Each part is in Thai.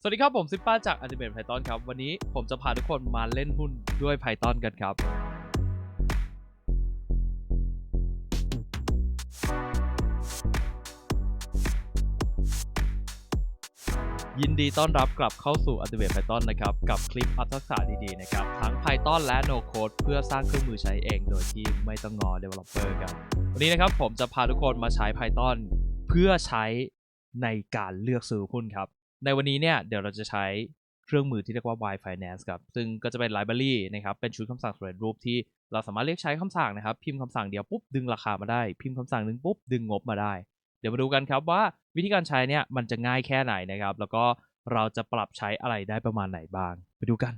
สวัสดีครับ ผมซิปป้าจาก Ultimate Python ครับ วันนี้ผมจะพาทุกคนมาเล่นหุ้นด้วย Python กันครับ ยินดีต้อนรับกลับเข้าสู่ Ultimate Python นะครับ กับคลิปอัพทักษะดีๆ นะครับ ทั้ง Python และ No Code เพื่อสร้างเครื่องมือใช้เองโดยที่ไม่ต้องงอ Developer ครับวันนี้นะครับผมจะพาทุกคนมาใช้ Python เพื่อใช้ในการเลือกซื้อหุ้นครับ ในวันนี้เนี่ยเดี๋ยวเราจะใช้เครื่องมือที่เรียกว่า Y Finance ครับ ซึ่งก็จะเป็น library นะครับ เป็นชุดคำสั่งสำเร็จรูปที่เราสามารถเรียกใช้คำสั่งนะครับ พิมพ์คำสั่งเดียวปุ๊บดึงราคามาได้ พิมพ์คำสั่งหนึ่งปุ๊บดึงงบมาได้ เดี๋ยวมาดูกันครับว่าวิธีการใช้เนี่ยมันจะง่ายแค่ไหนนะครับ แล้วก็เราจะปรับใช้อะไรได้ประมาณไหนบ้าง ไปดูกัน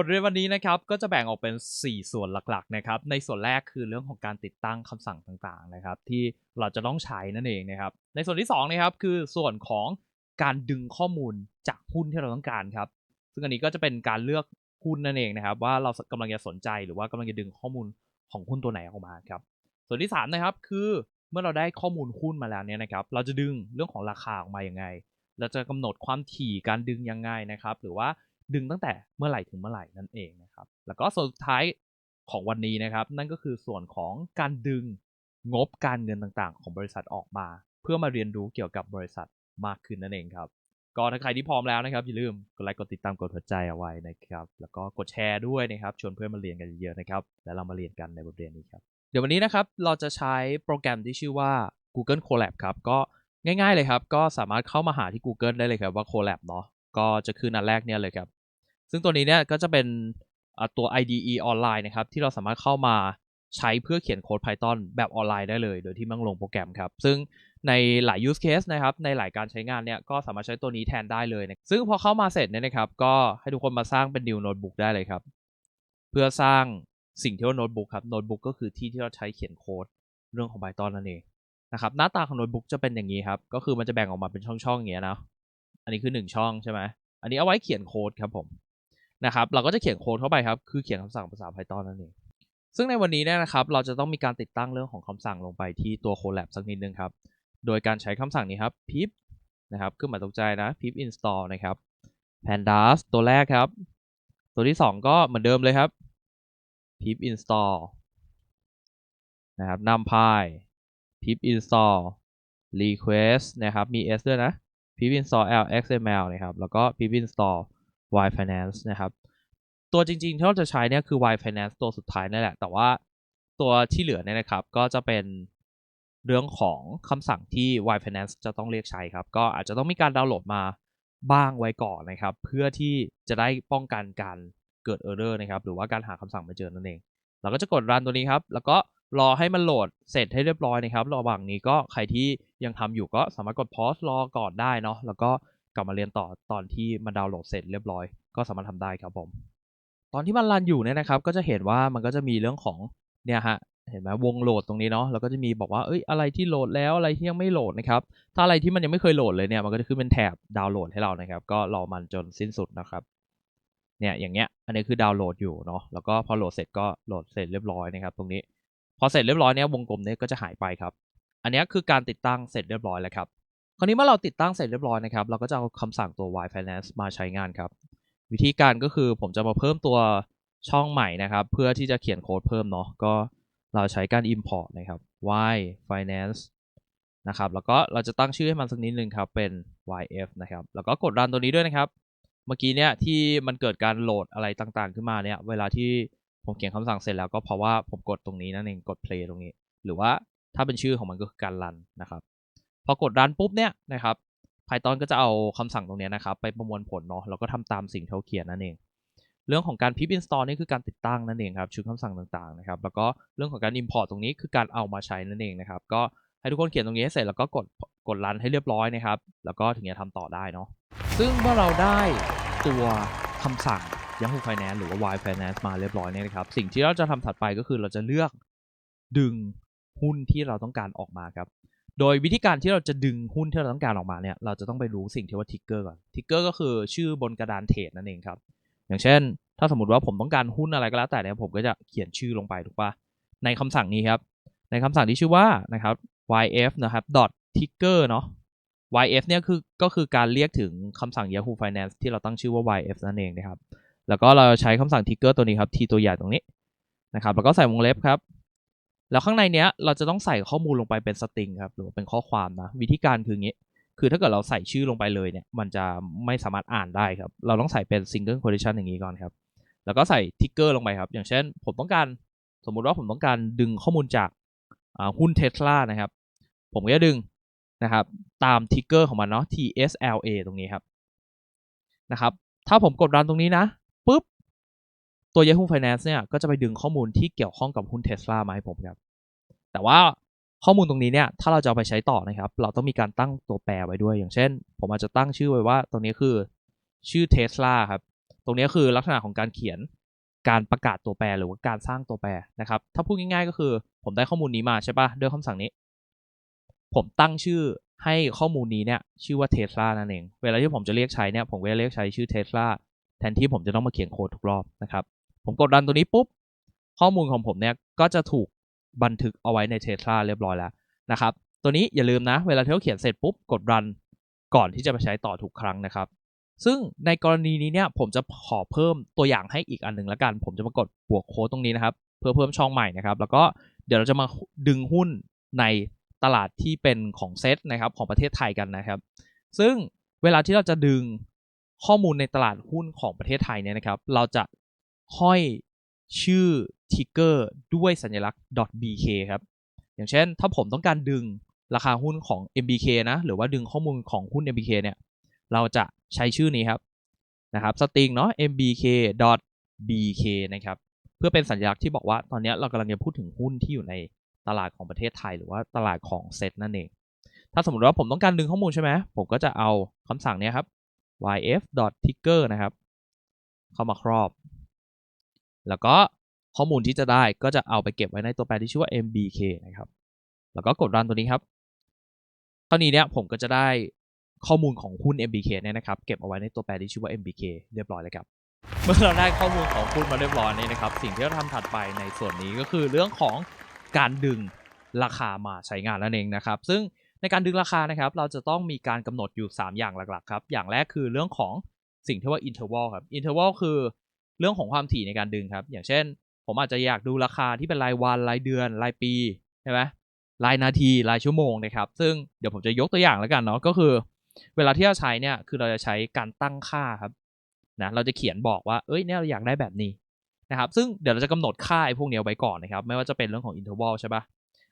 บทเรียนวันนี้นะครับก็จะแบ่งออกเป็น 4 ส่วนหลักๆนะครับในส่วนแรกคือเรื่องของการติดตั้งคำสั่งต่างๆนะครับ ที่เราจะต้องใช้นั่นเองนะครับ ในส่วนที่2นะครับคือส่วนของการดึงข้อมูลจากหุ้นที่เราต้องการครับ ซึ่งอันนี้ก็จะเป็นการเลือกหุ้นนั่นเองนะครับ ว่าเรากำลังจะสนใจหรือว่ากำลังจะดึงข้อมูลของหุ้นตัวไหนออกมาครับ ส่วนที่3นะครับคือเมื่อเราได้ข้อมูลหุ้นมาแล้วเนี่ยนะครับ เราจะดึงเรื่องของราคาออกมาอย่างไง เราจะกำหนดความถี่การดึงยังไงนะครับ หรือว่า ดึงตั้งแต่เมื่อไหร่ถึงเมื่อไหร่นั่นเองนะครับ แล้วก็ส่วนสุดท้ายของวันนี้นะครับ นั่นก็คือส่วนของการดึงงบการเงินต่างๆ ของบริษัทออกมา เพื่อมาเรียนรู้เกี่ยวกับบริษัทมากขึ้นนั่นเองครับก็ถ้าใครที่พร้อมแล้วนะครับอย่าลืมกดไลค์กดติดตามกดหัวใจเอาไว้นะครับ แล้วก็กดแชร์ด้วยนะครับ ชวนเพื่อนมาเรียนกันเยอะๆนะครับ แล้วเรามาเรียนกันในบทเรียนนี้ครับ เดี๋ยววันนี้นะครับเราจะใช้โปรแกรมที่ชื่อว่า Google Colab ครับ ก็ง่ายๆเลยครับ ก็สามารถเข้ามาหาที่ Google ได้เลยครับว่า Colab เนาะก็จะขึ้นอันแรกเนี่ยเลยครับ ซึ่งตัวนี้เนี่ยก็จะเป็นตัว IDE ออนไลน์นะครับ ที่เราสามารถเข้ามาใช้เพื่อเขียนโค้ด Python แบบออนไลน์ได้เลย โดยที่ไม่ต้องลงโปรแกรมครับ ซึ่งในหลาย use case นะครับ ในหลายการใช้งานเนี่ยก็สามารถใช้ตัวนี้แทนได้เลยนะซึ่งพอเข้ามาเสร็จเนี่ยนะครับ ก็ให้ทุกคนมาสร้างเป็น new notebook ได้เลยครับ เพื่อสร้างสิ่งที่ว่าโน้ตบุ๊กครับโน้ตบุ๊กก็คือที่ที่เราใช้เขียนโค้ดเรื่องของ Python นั่นเองนะครับหน้าตาของโน้ตบุ๊กจะเป็นอย่างนี้ครับ ก็คือมันจะแบ่งออกมาเป็นช่องๆอย่างเงี้ยนะ อันนี้คือ 1 ช่องใช่ไหมอันนี้เอาไว้เขียนโค้ดครับผม นะครับเราก็จะเขียนโค้ดเข้าไปครับคือเขียนคำสั่งภาษา Python นั่นเองซึ่งในวันนี้เนี่ยนะครับเราจะต้องมีการติดตั้งเรื่องของคำสั่งลงไปที่ตัว Colab สักนิดนึงครับโดยการใช้คำสั่งนี้ครับ pip นะครับเครื่องหมาตกใจนะ pip install นะครับ pandas ตัวแรกครับ ตัวที่ 2 ก็เหมือนเดิมเลยครับ pip install นะครับ numpy pip install request นะครับ มี s ด้วยนะ pip install lxml นะครับ แล้วก็ pip install y finance นะครับ ตัวจริงๆ ที่เราจะใช้เนี่ยคือ y finance ตัวสุดท้ายนั่นแหละ แต่ว่าตัวที่เหลือเนี่ยนะครับ ก็จะเป็นเรื่องของคำสั่งที่ y finance จะต้องเรียกใช้ครับ ก็อาจจะต้องมีการดาวน์โหลดมาบ้างไว้ก่อนนะครับ เพื่อที่จะได้ป้องกันการเกิด error นะครับ หรือว่าการหาคำสั่งไม่เจอนั่นเอง เราก็จะกดรันตัวนี้ครับ แล้วก็รอให้มันโหลดเสร็จให้เรียบร้อยนะครับ ระหว่างนี้ก็ใครที่ยังทำอยู่ก็สามารถกด pause รอก่อนได้เนาะ แล้วก็ กลับมาเรียนต่อตอนที่มันดาวน์โหลดเสร็จเรียบร้อย ก็สามารถทำได้ครับผม ตอนที่มันรันอยู่เนี่ยนะครับ ก็จะเห็นว่ามันก็จะมีเรื่องของเนี่ยฮะเห็นไหมวงโหลดตรงนี้เนาะแล้วก็จะมีบอกว่าเอ้ยอะไรที่โหลดแล้วอะไรที่ยังไม่โหลดนะครับถ้าอะไรที่มันยังไม่เคยโหลดเลยเนี่ยมันก็จะขึ้นเป็นแถบดาวน์โหลดให้เรานะครับ ก็รอมันจนสิ้นสุดนะครับเนี่ยอย่างเงี้ยอันนี้คือดาวน์โหลดอยู่เนาะแล้วก็พอโหลดเสร็จก็โหลดเสร็จเรียบร้อยนะครับ ตรงนี้ พอเสร็จเรียบร้อยเนี่ยวงกลมเนี้ก็จะหายไปครับ อันนี้คือการติดตั้งเสร็จเรียบร้อยแล้วครับ คราวนี้เมื่อเราติดตั้งเสร็จเรียบร้อยนะครับ เราก็จะเอาคำสั่งตัว y finance มาใช้งานครับ วิธีการก็คือผมจะมาเพิ่มตัวช่องใหม่นะครับ เพื่อที่จะเขียนโค้ดเพิ่มเนาะก็เราใช้การ import นะครับ y finance นะครับแล้วก็เราจะตั้งชื่อให้มันสักนิดนึงครับเป็น yf นะครับ แล้วก็กดรันตัวนี้ด้วยนะครับ เมื่อกี้เนี่ยที่มันเกิดการโหลดอะไรต่างๆ ขึ้นมาเนี่ย เวลาที่ผมเขียนคำสั่งเสร็จแล้วก็เพราะว่าผมกดตรงนี้นั่นเองกด play ตรงนี้ หรือว่าถ้าเป็นชื่อของมันก็คือการรันนะครับ พอกดรันปุ๊บเนี่ยนะครับ Python ก็จะเอาคำสั่งตรงนี้นะครับ ไปประมวลผลเนาะแล้วก็ทำตามสิ่งที่เขาเขียนนั่นเอง เรื่องของการ pip install นี่คือการติดตั้งนั่นเองครับชุดคำสั่งต่างๆนะครับ แล้วก็เรื่องของการ import ตรงนี้คือการเอามาใช้นั่นเองนะครับ ก็ให้ทุกคนเขียนตรงนี้เสร็จแล้วก็กดกดรันให้เรียบร้อยนะครับ แล้วก็ถึงจะทำต่อได้เนาะซึ่งเมื่อเราได้ตัวคำสั่ง Yahoo Finance หรือว่า Y Finance มาเรียบร้อยเนี่ยนะครับ สิ่งที่เราจะทำถัดไปก็คือเราจะเลือกดึงหุ้นที่เราต้องการออกมาครับ โดยวิธีการที่เราจะดึงหุ้นที่เราต้องการออกมาเนี่ย เราจะต้องไปรู้สิ่งที่ว่าทิกเกอร์ก่อน ทิกเกอร์ก็คือชื่อบนกระดานเทรดนั่นเองครับ อย่างเช่น ถ้าสมมติว่าผมต้องการหุ้นอะไรก็แล้วแต่เนี่ยผมก็จะเขียนชื่อลงไปถูกปะในคำสั่งนี้ครับ ในคำสั่งที่ชื่อว่านะครับ yf นะครับ dot ticker เนาะ yf เนี่ยคือก็คือการเรียกถึงคำสั่ง Yahoo Finance ที่เราตั้งชื่อว่า yf นั่นเองนะครับ แล้วก็เราใช้คำสั่ง ticker ตัวนี้ครับ t ตัวใหญ่ตรงนี้นะครับ แล้วก็ใส่วงเล็บครับ แล้วข้างในเนี้ยเราจะต้องใส่ข้อมูลลงไปเป็นสตริงครับหรือว่าเป็นข้อความนะวิธีการคืออย่างนี้ คือถ้าเกิดเราใส่ชื่อลงไปเลยเนี่ยมันจะไม่สามารถอ่านได้ครับ เราต้องใส่เป็น single quotation อย่างนี้ก่อนครับ แล้วก็ใส่ทิกเกอร์ลงไปครับ อย่างเช่น ผมต้องการสมมุติว่าผมต้องการดึงข้อมูลจากหุ้นเทสลานะครับ ผมก็จะดึงนะครับ ตามทิกเกอร์ของมันเนาะ TSLA ตรงนี้ครับนะครับ ถ้าผมกดรันตรงนี้นะปุ๊บ ตัว Yahoo Finance เนี่ยก็จะไปดึงข้อมูลที่เกี่ยวข้องกับหุ้นเทสลามาให้ผมครับ แต่ว่าข้อมูลตรงนี้เนี่ยถ้าเราจะเอาไปใช้ต่อนะครับ เราต้องมีการตั้งตัวแปรไว้ด้วย อย่างเช่น ผมอาจจะตั้งชื่อไว้ว่าตรงนี้คือชื่อเทสลาครับ ตรงนี้คือลักษณะของการเขียนการประกาศตัวแปรหรือว่าการสร้างตัวแปรนะครับ ถ้าพูดง่ายๆก็คือผมได้ข้อมูลนี้มาใช่ปะด้วยคำสั่งนี้ ผมตั้งชื่อให้ข้อมูลนี้เนี่ยชื่อว่าเทสลานั่นเอง เวลาที่ผมจะเรียกใช้เนี่ยผมก็จะเรียกใช้ชื่อเทสลาแทนที่ผมจะต้องมาเขียนโค้ดทุกรอบนะครับ ผมกดดันตัวนี้ปุ๊บ ข้อมูลของผมเนี่ยก็จะถูกบันทึกเอาไว้ในเทสลาเรียบร้อยแล้วนะครับ ตัวนี้อย่าลืมนะ เวลาที่เราเขียนเสร็จปุ๊บกดรันก่อนที่จะไปใช้ต่อทุกครั้งนะครับ ซึ่งในกรณีนี้เนี่ยผมจะขอเพิ่มตัวอย่างให้อีกอันหนึ่งแล้วกัน ผมจะมากดบวกโค้ดตรงนี้นะครับ เพื่อเพิ่มช่องใหม่นะครับ แล้วก็เดี๋ยวเราจะมาดึงหุ้นในตลาดที่เป็นของเซตนะครับของประเทศไทยกันนะครับ ซึ่งเวลาที่เราจะดึงข้อมูลในตลาดหุ้นของประเทศไทยเนี่ยนะครับ เราจะ ห้อยชื่อทิกเกอร์ด้วยสัญลักษณ์ .bk ครับ อย่างเช่น ถ้าผมต้องการดึงราคาหุ้นของ MBK นะ หรือว่าดึงข้อมูลของหุ้น MBK เนี่ย เราจะใช้ชื่อนี้ครับ นะครับ สตริงเนาะ mbk bk นะครับ เพื่อเป็นสัญลักษณ์ที่บอกว่าตอนนี้เรากำลังจะพูดถึงหุ้นที่อยู่ในตลาดของประเทศไทย หรือว่าตลาดของเซตนั่นเอง ถ้าสมมติว่าผมต้องการดึงข้อมูลใช่ไหม ผมก็จะเอาคำสั่งนี้ครับ yf ticker นะครับ เข้ามาครอบ แล้วก็ข้อมูลที่จะได้ก็จะเอาไปเก็บไว้ในตัวแปรที่ชื่อว่า mbk นะครับ แล้วก็กดรันตัวนี้ครับ เท่านี้เนี่ยผมก็จะได้ข้อมูลของหุ้น MBK เนี่ยนะครับ เก็บเอาไว้ในตัวแปรที่ชื่อว่า MBK เรียบร้อยเลยครับ เมื่อเราได้ข้อมูลของหุ้นมาเรียบร้อยนี่นะครับ สิ่งที่เราทำถัดไปในส่วนนี้ก็คือเรื่องของการดึงราคามาใช้งานนั่นเองนะครับ ซึ่งในการดึงราคานะครับ เราจะต้องมีการกำหนดอยู่ 3 อย่างหลักๆครับ อย่างแรกคือเรื่องของสิ่งที่ว่า interval ครับ interval คือ เรื่องของความถี่ในการดึงครับ อย่างเช่น ผมอาจจะอยากดูราคาที่เป็นรายวันรายเดือนรายปีใช่ไหมรายนาทีรายชั่วโมงนะครับ ซึ่งเดี๋ยวผมจะยกตัวอย่างแล้วกันเนาะก็คือ เวลาที่เราใช้เนี่ยคือเราจะใช้การตั้งค่าครับนะเราจะเขียนบอกว่าเอ้ยเนี่ยเราอยากได้แบบนี้นะครับซึ่งเดี๋ยวเราจะกำหนดค่าไอ้พวกนี้ไว้ก่อนนะครับ ไม่ว่าจะเป็นเรื่องของ interval ใช่ปะ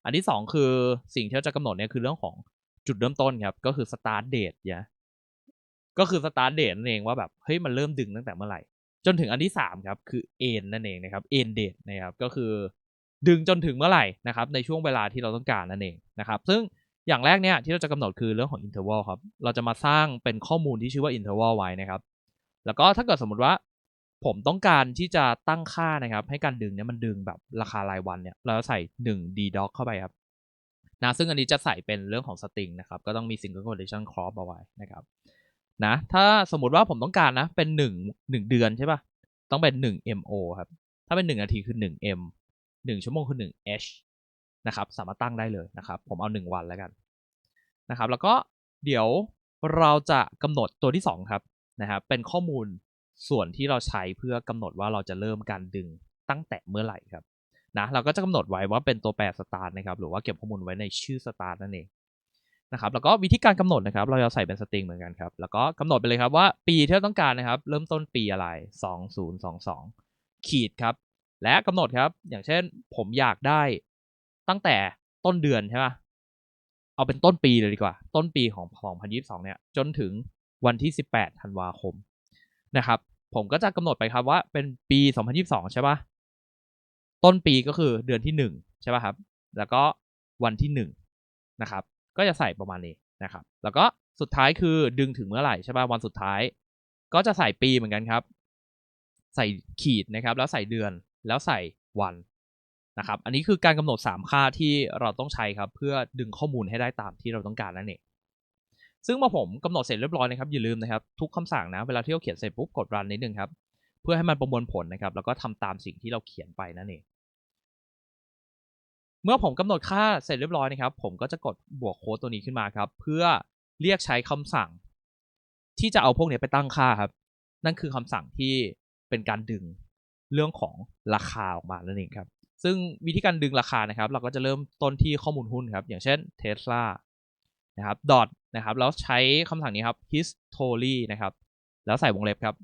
อันที่ 2 คือสิ่งที่เราจะกำหนดเนี่ยคือเรื่องของจุดเริ่มต้นครับ ก็คือ start date เนี่ยก็คือ start date นั่นเองว่าแบบเฮ้ยมันเริ่มดึงตั้งแต่เมื่อไหร่ จนถึงอันที่3ครับคือ end นั่นเองนะครับ end date นะครับก็คือดึงจนถึงเมื่อไหร่นะครับในช่วงเวลาที่เราต้องการนั่นเองนะครับซึ่งอย่างแรกเนี่ยที่เราจะกำหนดคือเรื่องของ interval ครับเราจะมาสร้างเป็นข้อมูลที่ชื่อว่า interval ไว้นะครับ แล้วก็ถ้าเกิดสมมติว่าผมต้องการที่จะตั้งค่านะครับ ให้การดึงเนี่ยมันดึงแบบราคารายวันเนี่ยเราจะใส่1 d doc เข้าไปครับนะซึ่งอันนี้จะใส่เป็นเรื่องของ string นะครับ ก็ต้องมี single quotation crop เอาไว้นะครับ นะ ถ้าสมมติว่าผมต้องการนะ เป็น1 1เดือนใช่ปะ่ะ ต้องเป็น1 mo ครับ ถ้าเป็น1นาทีคือ1 m 1ชั่วโมงคือ1 h นะครับ สามารถตั้งได้เลยนะครับ ผมเอา1วันแล้วกันนะครับ แล้วก็เดี๋ยวเราจะกำหนดตัวที่2ครับนะครับ เป็นข้อมูลส่วนที่เราใช้เพื่อกำหนดว่าเราจะเริ่มการดึงตั้งแต่เมื่อไหร่ครับนะเราก็จะกำหนดไว้ว่าเป็นตัวแปรสตาร์นะครับหรือว่าเก็บข้อมูลไว้ในชื่อสตาร์นั่นเอง นะครับแล้วก็วิธีการกำหนดนะครับ เราจะใส่เป็นสตริงเหมือนกันครับ แล้วก็กำหนดไปเลยครับว่าปีที่เราต้องการนะครับ เริ่มต้นปีอะไร 2022 ขีดครับ และกำหนดครับ อย่างเช่นผมอยากได้ตั้งแต่ต้นเดือนใช่ไหมเอาเป็นต้นปีเลยดีกว่า ต้นปีของ2022 เนี่ย จนถึงวันที่ 18 ธันวาคมนะครับ ผมก็จะกำหนดไปครับว่าเป็นปี 2022 ใช่ปะต้นปีก็คือเดือนที่1ใช่ปะครับ แล้วก็วันที่1นะครับ ก็จะใส่ประมาณนี้นะครับ แล้วก็สุดท้ายคือดึงถึงเมื่อไหร่ใช่ปะวันสุดท้าย ก็จะใส่ปีเหมือนกันครับ ใส่ขีดนะครับ แล้วใส่เดือนแล้วใส่วันนะครับ อันนี้คือการกำหนด 3 ค่าที่เราต้องใช้ครับ เพื่อดึงข้อมูลให้ได้ตามที่เราต้องการนั่นเองซึ่งเมื่อผมกำหนดเสร็จเรียบร้อยนะครับอย่าลืมนะครับ ทุกคำสั่งนะเวลาที่เราเขียนเสร็จปุ๊บกดรันนิดนึงครับ เพื่อให้มันประมวลผลนะครับ แล้วก็ทำตามสิ่งที่เราเขียนไปนั่นเอง เมื่อผมกำหนดค่าเสร็จเรียบร้อยนะครับ ผมก็จะกดบวกโค้ดตัวนี้ขึ้นมาครับ เพื่อเรียกใช้คำสั่ง ที่จะเอาพวกนี้ไปตั้งค่าครับ นั่นคือคำสั่งที่เป็นการดึงเรื่องของราคาออกมานั่นเองครับซึ่งวิธีการดึงราคานะครับ เราก็จะเริ่มต้นที่ข้อมูลหุ้นครับ อย่างเช่น Tesla นะครับ dot นะครับแล้วใช้คำสั่งนี้ครับ history นะครับ แล้วใส่วงเล็บครับ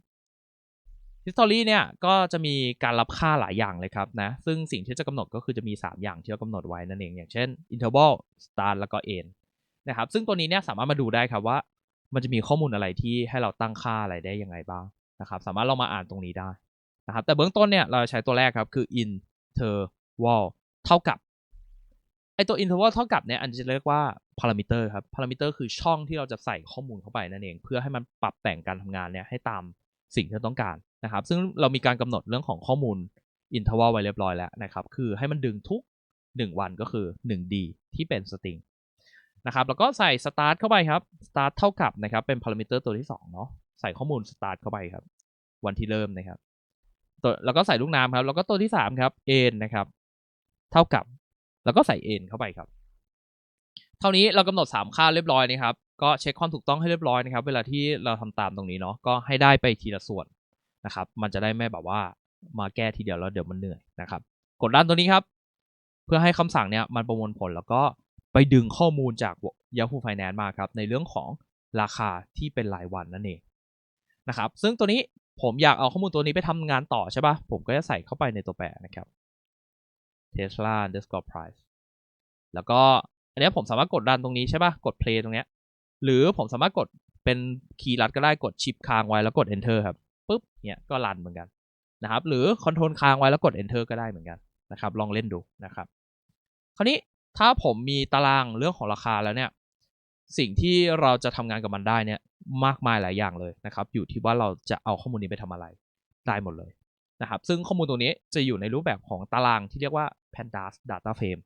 history เนี่ยก็จะมีการรับค่าหลายอย่างเลยครับนะ ซึ่งสิ่งที่จะกำหนดก็คือจะมี 3 อย่างที่เรากำหนดไว้นั่นเอง อย่างเช่น interval start แล้วก็ end นะครับ ซึ่งตัวนี้เนี่ยสามารถมาดูได้ครับว่า มันจะมีข้อมูลอะไรที่ให้เราตั้งค่าอะไรได้ยังไงบ้างนะครับ สามารถเรามาอ่านตรงนี้ได้นะครับ แต่เบื้องต้นเนี่ยเราใช้ตัวแรกครับคือ interval เท่ากับไอตัว interval เท่ากับเนี่ยอันจะเรียกว่า parameter ครับ parameter คือช่องที่เราจะใส่ข้อมูลเข้าไปนั่นเอง เพื่อให้มันปรับแต่งการทำงานเนี่ยให้ตามสิ่งที่เราต้องการ นะครับ ซึ่งเรามีการกำหนดเรื่องของข้อมูล interval ไว้เรียบร้อยแล้วนะครับ คือให้มันดึงทุก 1 วันก็คือ 1D ที่เป็น string นะครับ แล้วก็ใส่ start เข้าไปครับ start เท่ากับนะครับเป็น parameter ตัวที่2เนาะ ใส่ข้อมูล start เข้าไปครับ วันที่เริ่มนะครับตัวแล้วก็ใส่ลูกน้ำครับ แล้วก็ตัวที่3ครับ n นะครับ เท่ากับ แล้วก็ใส่ n เข้าไปครับ เท่านี้เรากำหนด 3 ค่าเรียบร้อยนะครับ ก็เช็คความถูกต้องให้เรียบร้อยนะครับ เวลาที่เราทำตามตรงนี้เนาะ ก็ให้ได้ไปทีละส่วน นะครับ มันจะได้ไม่แบบว่ามาแก้ทีเดียวแล้วเดี๋ยวมันเหนื่อยนะครับ กดดันตัวนี้ครับ เพื่อให้คำสั่งเนี่ยมันประมวลผลแล้วก็ไปดึงข้อมูลจาก Yahoo Finance มาครับ ในเรื่องของราคาที่เป็นรายวันนั่นเองนะครับ ซึ่งตัวนี้ผมอยากเอาข้อมูลตัวนี้ไปทำงานต่อใช่ปะ่ะ ผมก็จะใส่เข้าไปในตัวแปรนะครับ Tesla underscore price แล้วก็อันนี้ผมสามารถกดดันตรงนี้ใช่ปะ่ะ กด play ตรงเนี้ย หรือผมสามารถกดเป็นคีย์ลัดก็ได้ กดชิปค้างไว้แล้วกด enter ครับ ปุ๊บเนี่ยก็รันเหมือนกันนะครับ หรือคอนโทรลค้างไว้แล้วกด enter ก็ได้เหมือนกันนะครับ ลองเล่นดูนะครับ คราวนี้ถ้าผมมีตารางเรื่องของราคาแล้วเนี่ย สิ่งที่เราจะทำงานกับมันได้เนี่ย มากมายหลายอย่างเลยนะครับ อยู่ที่ว่าเราจะเอาข้อมูลนี้ไปทำอะไรได้หมดเลยนะครับ ซึ่งข้อมูลตรงนี้จะอยู่ในรูปแบบของตารางที่เรียกว่า pandas data frame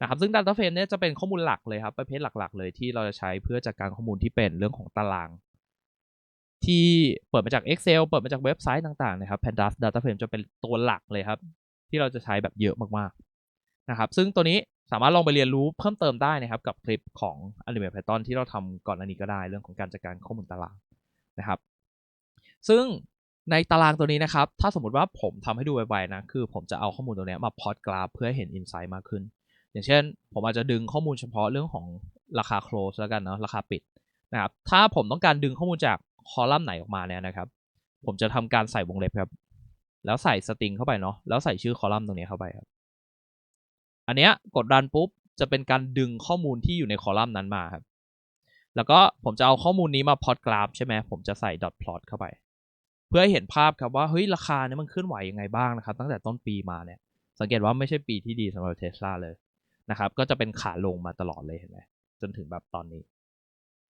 นะครับซึ่ง data frame เนี่ยจะเป็นข้อมูลหลักเลยครับประเภทหลักๆ เลยที่เราจะใช้เพื่อจัดการข้อมูลที่เป็นเรื่องของตาราง ที่เปิดมาจาก Excel เปิดมาจากเว็บไซต์ต่างๆนะครับ pandas data frame จะเป็นตัวหลักเลยครับ ที่เราจะใช้แบบเยอะมากๆนะครับ ซึ่งตัวนี้สามารถลองไปเรียนรู้เพิ่มเติมได้นะครับ กับคลิปของ Animate Python ที่เราทำก่อนอันนี้ก็ได้ เรื่องของการจัดการข้อมูลตารางนะครับ ซึ่งในตารางตัวนี้นะครับ ถ้าสมมติว่าผมทำให้ดูไวๆนะ คือผมจะเอาข้อมูลตัวนี้มาพอดกราฟเพื่อให้เห็นอินไซต์มากขึ้น อย่างเช่น ผมอาจจะดึงข้อมูลเฉพาะเรื่องของราคา close แล้วกันเนาะ ราคาปิดนะครับ ถ้าผมต้องการดึงข้อมูลจาก คอลัมน์ไหนออกมาเนี่ยนะครับ ผมจะทำการใส่วงเล็บครับ แล้วใส่สตริงเข้าไปเนาะแล้วใส่ชื่อคอลัมน์ตรงนี้เข้าไปครับ อันเนี้ยกดดันปุ๊บจะเป็นการดึงข้อมูลที่อยู่ในคอลัมน์นั้นมาครับ แล้วก็ผมจะเอาข้อมูลนี้มาพอดกราฟใช่ไหมผมจะใส่ dot plot เข้าไป เพื่อให้เห็นภาพครับว่าเฮ้ยราคาเนี่ยมันเคลื่อนไหวยังไงบ้างนะครับ ตั้งแต่ต้นปีมาเนี่ย สังเกตว่าไม่ใช่ปีที่ดีสำหรับเทสลาเลยนะครับ ก็จะเป็นขาลงมาตลอดเลยเห็นไหมจนถึงแบบตอนนี้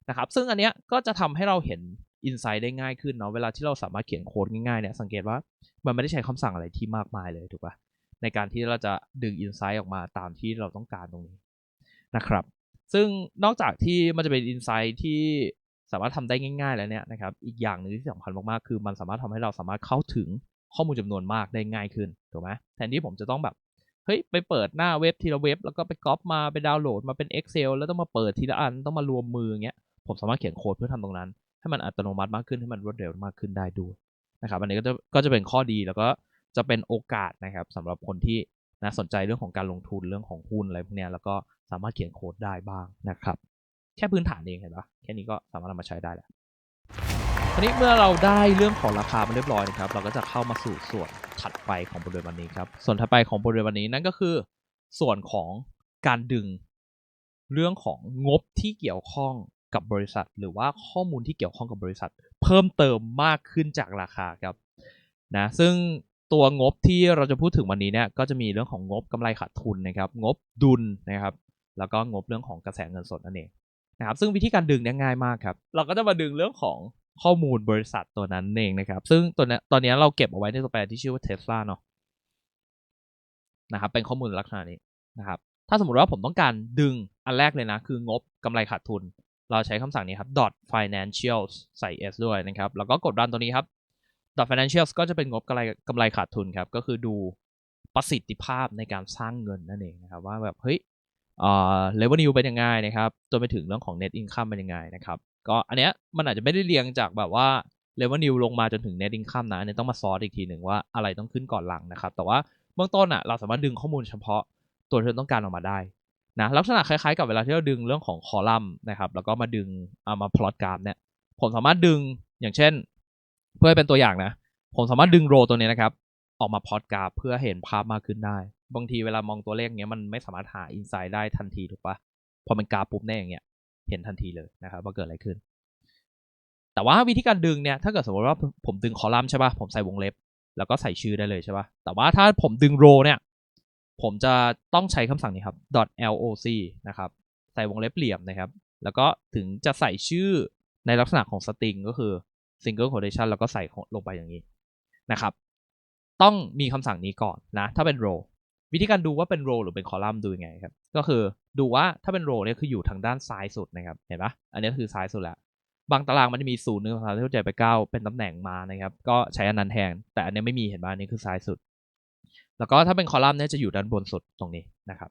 นะครับ ซึ่งอันเนี้ยก็จะทำให้เราเห็น อินไซต์ได้ง่ายขึ้นเนาะเวลาที่เราสามารถเขียนโค้ดง่ายๆเนี่ยสังเกตว่ามันไม่ได้ใช้คำสั่งอะไรที่มากมายเลยถูกปะในการที่เราจะดึงอินไซต์ออกมาตามที่เราต้องการตรงนี้นะครับ ซึ่งนอกจากที่มันจะเป็นอินไซต์ที่สามารถทำได้ง่าย ๆ แล้วเนี่ยนะครับอีกอย่างหนึ่งที่สำคัญมากๆคือมันสามารถทำให้เราสามารถเข้าถึงข้อมูลจำนวนมากได้ง่ายขึ้นถูกไหมแทนที่ผมจะต้องแบบเฮ้ยไปเปิดหน้าเว็บทีละเว็บ แล้วก็ไปก๊อปมาไปดาวน์โหลดมาเป็น Excel แล้วต้องมาเปิดทีละอันต้องมารวมมืออย่างเงี้ยผมสามารถเขียนโค้ดเพื่อทำตรงนั้น ให้มันอัตโนมัติมากขึ้นให้มันรวดเร็วมากขึ้นได้ด้วยนะครับอันนี้ก็จะก็จะเป็นข้อดีแล้วก็จะเป็นโอกาสนะครับสำหรับคนที่นะสนใจเรื่องของการลงทุนเรื่องของหุ้นอะไรพวกนี้แล้วก็สามารถเขียนโค้ดได้บ้างนะครับแค่พื้นฐานเองเห็นปะแค่นี้ก็สามารถนำมาใช้ได้แล้วทีนี้เมื่อเราได้เรื่องของราคามาเรียบร้อยนะครับ เราก็จะเข้ามาสู่ส่วนถัดไปของบทเรียนวันนี้ครับส่วนถัดไปของบทเรียนวันนี้นั่นก็คือ ส่วนของการดึงเรื่องของงบที่เกี่ยวข้อง กับบริษัท หรือว่าข้อมูลที่เกี่ยวข้องกับบริษัท เพิ่มเติมมากขึ้นจากราคาครับนะซึ่งตัวงบที่เราจะพูดถึงวันนี้เนี่ยก็จะมีเรื่องของงบกำไรขาดทุนนะครับ งบดุลนะครับ แล้วก็งบเรื่องของกระแสเงินสดนั่นเองนะครับซึ่งวิธีการดึงเนี่ยง่ายมากครับ เราก็จะมาดึงเรื่องของข้อมูลบริษัทตัวนั้นเองนะครับ ซึ่งตัวนี้ตอนนี้เราเก็บเอาไว้ในตัวแปรที่ชื่อว่า Tesla เนาะนะครับเป็นข้อมูลลักษณะนี้นะครับ ถ้าสมมติว่าผมต้องการดึงอันแรกเลยนะ คืองบกำไรขาดทุน เราใช้คำสั่งนี้ครับ dot financials ใส่ s ด้วยนะครับ แล้วก็กดรันตัวนี้ครับ dot financials ก็จะเป็นงบกำไรกำไรขาดทุนครับ ก็คือดูประสิทธิภาพในการสร้างเงินนั่นเองนะครับ ว่าแบบ เฮ้ยเอ่อ revenue เป็นยังไงนะครับจนไปถึงเรื่องของ net income เป็นยังไงนะครับ ก็อันเนี้ยมันอาจจะไม่ได้เรียงจากแบบว่า revenue ลงมาจนถึง net income นะอันนี้ต้องมาซอสอีกทีหนึ่งว่าอะไรต้องขึ้นก่อนหลังนะครับ แต่ว่าเบื้องต้นอะเราสามารถดึงข้อมูลเฉพาะตัวที่เราต้องการออกมาได้ นะลักษณะคล้ายๆกับเวลาที่เราดึงเรื่องของคอลัมน์นะครับ แล้วก็มาดึงเอามาพลอตกราฟเนี่ยผมสามารถดึงอย่างเช่น เพื่อเป็นตัวอย่างนะ ผมสามารถดึงโรตัวนี้นะครับ ออกมาพลอตกราฟเพื่อเห็นภาพมากขึ้นได้ บางทีเวลามองตัวเลขเนี้ยมันไม่สามารถหาอินไซด์ได้ทันทีถูกปะพอเป็นกราฟปุ๊บเนี่ยอย่างเงี้ยเห็นทันทีเลยนะครับว่าเกิดอะไรขึ้น แต่ว่าวิธีการดึงเนี่ยถ้าเกิดสมมติว่าผมดึงคอลัมน์ใช่ปะผมใส่วงเล็บ แล้วก็ใส่ชื่อได้เลยใช่ปะแต่ว่าถ้าผมดึงโรเนี่ย ผมจะต้องใช้คำสั่งนี้ครับ .loc นะครับ ใส่วงเล็บเหลี่ยมนะครับ แล้วก็ถึงจะใส่ชื่อในลักษณะของสตริงก็คือ single quotation แล้วก็ใส่ลงไปอย่างนี้นะครับ ต้องมีคำสั่งนี้ก่อนนะ ถ้าเป็น row วิธีการดูว่าเป็น row หรือเป็นคอลัมน์ดูยังไงครับ ก็คือดูว่าถ้าเป็น row เนี่ยคืออยู่ทางด้านซ้ายสุดนะครับ เห็นปะอันนี้คือซ้ายสุดแล้ว บางตารางมันจะมีศูนย์หนึ่งสามสี่ห้าหกเจ็ดแปเก้าเป็นตำแหน่งมานะครับ ก็ใช้อันนั้นแทน แต่อันนี้ไม่มีเห็นปะอันนี้คือซ้ายสุด แล้วก็ถ้าเป็นคอลัมน์เนี่ยจะอยู่ด้านบนสุดตรงนี้นะครับ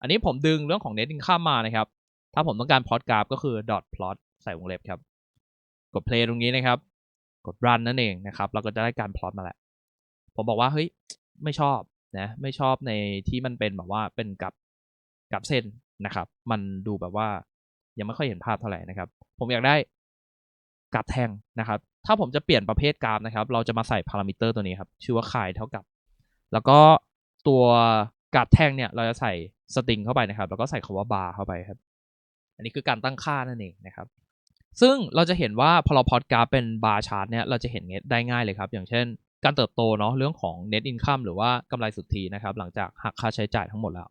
อันนี้ผมดึงเรื่องของ net income มานะครับ ถ้าผมต้องการ plot graph ก็คือ dot plot ใส่วงเล็บครับ กด play ตรงนี้นะครับ กด run นั่นเองนะครับ เราก็จะได้การ plot มาแล้ว ผมบอกว่าเฮ้ยไม่ชอบนะไม่ชอบในที่มันเป็นแบบว่าเป็นกับกับเส้นนะครับ มันดูแบบว่ายังไม่ค่อยเห็นภาพเท่าไหร่นะครับ ผมอยากได้กราฟแท่งนะครับ ถ้าผมจะเปลี่ยนประเภทกราฟนะครับ เราจะมาใส่พารามิเตอร์ตัวนี้ครับ ชื่อว่าคายเท่ากับ แล้วก็ตัวกราฟแท่งเนี่ย เราจะใส่สตริงเข้าไปนะครับ แล้วก็ใส่คำว่า bar เข้าไปครับ อันนี้คือการตั้งค่านั่นเองนะครับ ซึ่งเราจะเห็นว่าพอเราพอดกราฟเป็นบาร์ชาร์ตเนี่ย เราจะเห็นได้ง่ายเลยครับ อย่างเช่น การเติบโตเนาะ เรื่องของ net income หรือว่ากำไรสุทธินะครับ หลังจากหักค่าใช้จ่ายทั้งหมดแล้ว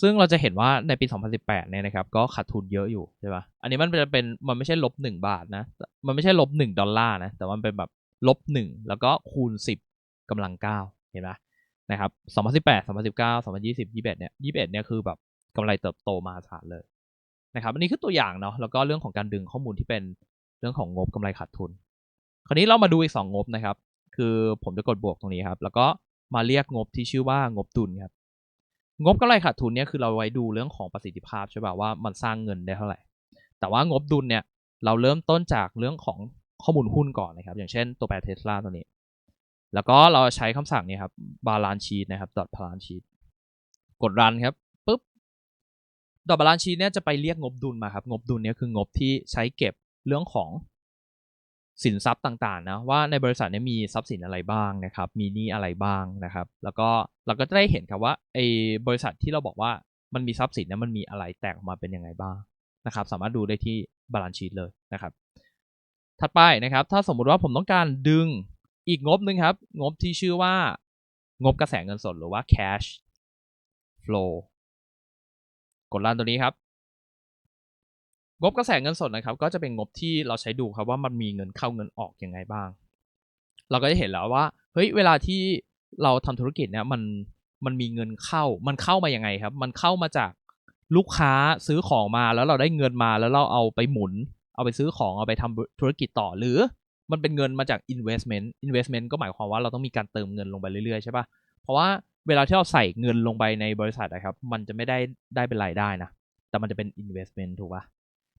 ซึ่งเราจะเห็นว่าในปี 2018 เนี่ยนะครับ ก็ขาดทุนเยอะอยู่ใช่ปะอันนี้มันจะเป็น มันไม่ใช่ลบ1บาทนะ มันไม่ใช่ลบ1ดอลลาร์นะ แต่มันเป็นแบบลบ1แล้วก็คูณ 10กำลัง9 เห็นไหมนะครับ2018 2019 2020 21เนี่ย21เนี่ยคือแบบกำไรเติบโตมหาศาลเลยนะครับ อันนี้คือตัวอย่างเนาะ แล้วก็เรื่องของการดึงข้อมูลที่เป็นเรื่องของงบกำไรขาดทุน คราวนี้เรามาดูอีก 2 งบนะครับ คือผมจะกดบวกตรงนี้ครับ แล้วก็มาเรียกงบที่ชื่อว่างบดุลครับ งบกำไรขาดทุนเนี่ยคือเราไว้ดูเรื่องของประสิทธิภาพใช่ป่ะว่ามันสร้างเงินได้เท่าไหร่ แต่ว่างบดุลเนี่ยเราเริ่มต้นจากเรื่องของข้อมูลหุ้นก่อนนะครับ อย่างเช่นตัวแปรเทสลาตัวนี้ แล้วก็เราใช้คำสั่งนี้ครับ balance sheet นะครับ dot balance sheet กด run ครับดอกบาลานซ์ชีเนี่ยจะไปเรียกงบดุลมาครับ งบดุลเนี่ยคืองบที่ใช้เก็บเรื่องของสินทรัพย์ต่างๆนะว่าในบริษัทเนี่ยมีทรัพย์สินอะไรบ้างนะครับ มีหนี้อะไรบ้างนะครับ แล้วก็เราก็จะได้เห็นครับว่าไอ้บริษัทที่เราบอกว่ามันมีทรัพย์สินเนี่ยมันมีอะไรแตกออกมาเป็นยังไงบ้างนะครับ สามารถดูได้ที่บาลานซ์ชีเลยนะครับ ถัดไปนะครับ ถ้าสมมุติว่าผมต้องการดึง อีกงบหนึ่งครับ งบที่ชื่อว่างบกระแสเงินสดหรือว่า cash flow กดรันตัวนี้ครับ งบกระแสเงินสดนะครับ ก็จะเป็นงบที่เราใช้ดูครับว่ามันมีเงินเข้าเงินออกอยังไงบ้าง เราก็จะเห็นแล้วว่าเฮ้ยเวลาที่เราทำธุรกิจเนี่ยมันมันมีเงินเข้า มันเข้ามายังไงครับ มันเข้ามาจากลูกค้าซื้อของมาแล้วเราได้เงินมาแล้วเราเอาไปหมุน เอาไปซื้อของเอาไปทำธุรกิจต่อหรือ มันเป็นเงินมาจาก investment investment ก็หมายความว่าเราต้องมีการเติมเงินลงไปเรื่อยๆใช่ปะเพราะว่าเวลาที่เราใส่เงินลงไปในบริษัทนะครับ มันจะไม่ได้ได้เป็นรายได้นะ แต่มันจะเป็น investment ถูกปะ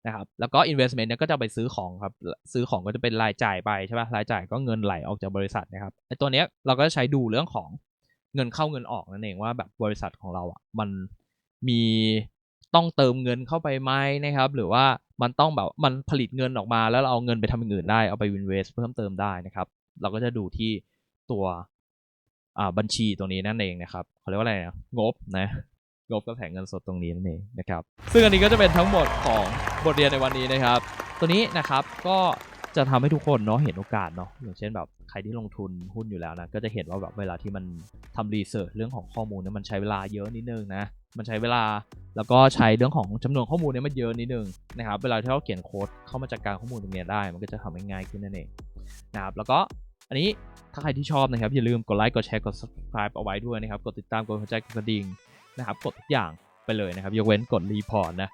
นะครับ แล้วก็ investment เนี่ยก็จะไปซื้อของครับ ซื้อของก็จะเป็นรายจ่ายไปใช่ปะรายจ่ายก็เงินไหลออกจากบริษัทนะครับ ไอ้ตัวเนี้ยเราก็จะใช้ดูเรื่องของเงินเข้าเงินออกนั่นเองว่าแบบบริษัทของเราอะมันมีต้องเติมเงินเข้าไปไหมนะครับ หรือว่า มันต้องแบบมันผลิตเงินออกมาแล้วเราเอาเงินไปทำอย่างอื่นได้ เอาไปวินเวสเพิ่มเติมได้นะครับ เราก็จะดูที่ตัวบัญชีตรงนี้นั่นเองนะครับเขาเรียกว่าอะไรนะงบนะงบกระแสเงินสดตรงนี้นั่นเองนะครับ ซึ่งอันนี้ก็จะเป็นทั้งหมดของบทเรียนในวันนี้นะครับ ตัวนี้นะครับก็ จะทำให้ทุกคนเนาะเห็นโอกาสเนาะอย่างเช่นแบบใครที่ลงทุนหุ้นอยู่แล้วนะก็จะเห็นว่าแบบเวลาที่มันทำรีเสิร์ชเรื่องของข้อมูลเนี่ยมันใช้เวลาเยอะนิดนึงนะมันใช้เวลาแล้วก็ใช้เรื่องของจำนวนข้อมูลเนี่ยมันเยอะนิดนึงนะครับเวลาที่เราเขียนโค้ดเข้ามาจัดการข้อมูลตรงนี้ได้ มันก็จะทำให้ง่ายขึ้นนั่นเองนะครับแล้วก็อันนี้ถ้าใครที่ชอบนะครับอย่าลืมกดไลค์กดแชร์กด subscribe เอาไว้ด้วยนะครับกดติดตามกดหัวใจกดกระดิ่งนะครับกดทุกอย่างไปเลยนะครับยกเว้นกดรีพอร์ตนะ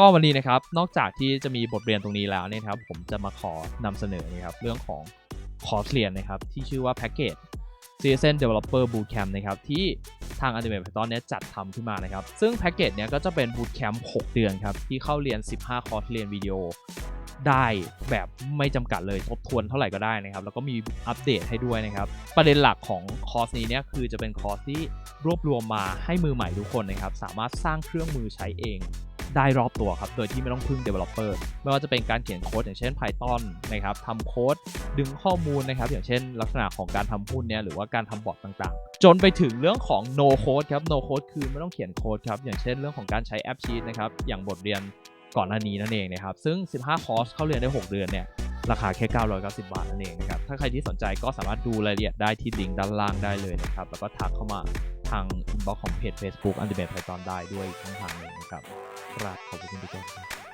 ก็วันนี้นะครับนอกจากที่จะมีบทเรียนตรงนี้แล้วเนี่ยนะครับผมจะมาขอนำเสนอนะครับเรื่องของคอร์สเรียนนะครับที่ชื่อว่า Package CSN Developer Bootcamp นะครับที่ทาง Animate Python เนี่ยจัดทำขึ้นมานะครับ ซึ่งแพ็กเกจเนี้ยก็จะเป็น Bootcamp 6 เดือนครับ ที่เข้าเรียน 15 คอร์สเรียนวิดีโอ ได้แบบไม่จำกัดเลยทบทวนเท่าไหร่ก็ได้นะครับ แล้วก็มีอัปเดตให้ด้วยนะครับ ประเด็นหลักของคอร์สนี้เนี่ยคือจะเป็นคอร์สที่รวบรวมมาให้มือใหม่ทุกคนนะครับ สามารถสร้างเครื่องมือใช้เอง ได้รอบตัวครับ โดยที่ไม่ต้องพึ่ง developer ไม่ว่าจะเป็นการเขียนโค้ดอย่างเช่น Python นะครับทำโค้ดดึงข้อมูลนะครับ อย่างเช่น ลักษณะของการทำหุ้นเนี่ยหรือว่าการทำบอทต่างๆ จนไปถึงเรื่องของ no code ครับ no code คือไม่ต้องเขียนโค้ดครับ อย่างเช่น เรื่องของการใช้แอปชีตนะครับ อย่างบทเรียนก่อนหน้านี้นั่นเองนะครับ ซึ่ง 15 คอร์สเข้าเรียนได้ 6 เดือนเนี่ย ราคาแค่ 990 บาทนั่นเองนะครับ ถ้าใครที่สนใจก็สามารถดูรายละเอียดได้ที่ลิงก์ด้านล่างได้เลยนะครับ แล้วก็ทักเข้ามาทางอินบ็อกซ์ของเพจ Facebook Ultimate Python ได้ด้วยช่องทางนึงนะครับ ครับขอบคุณทุกท่านครับ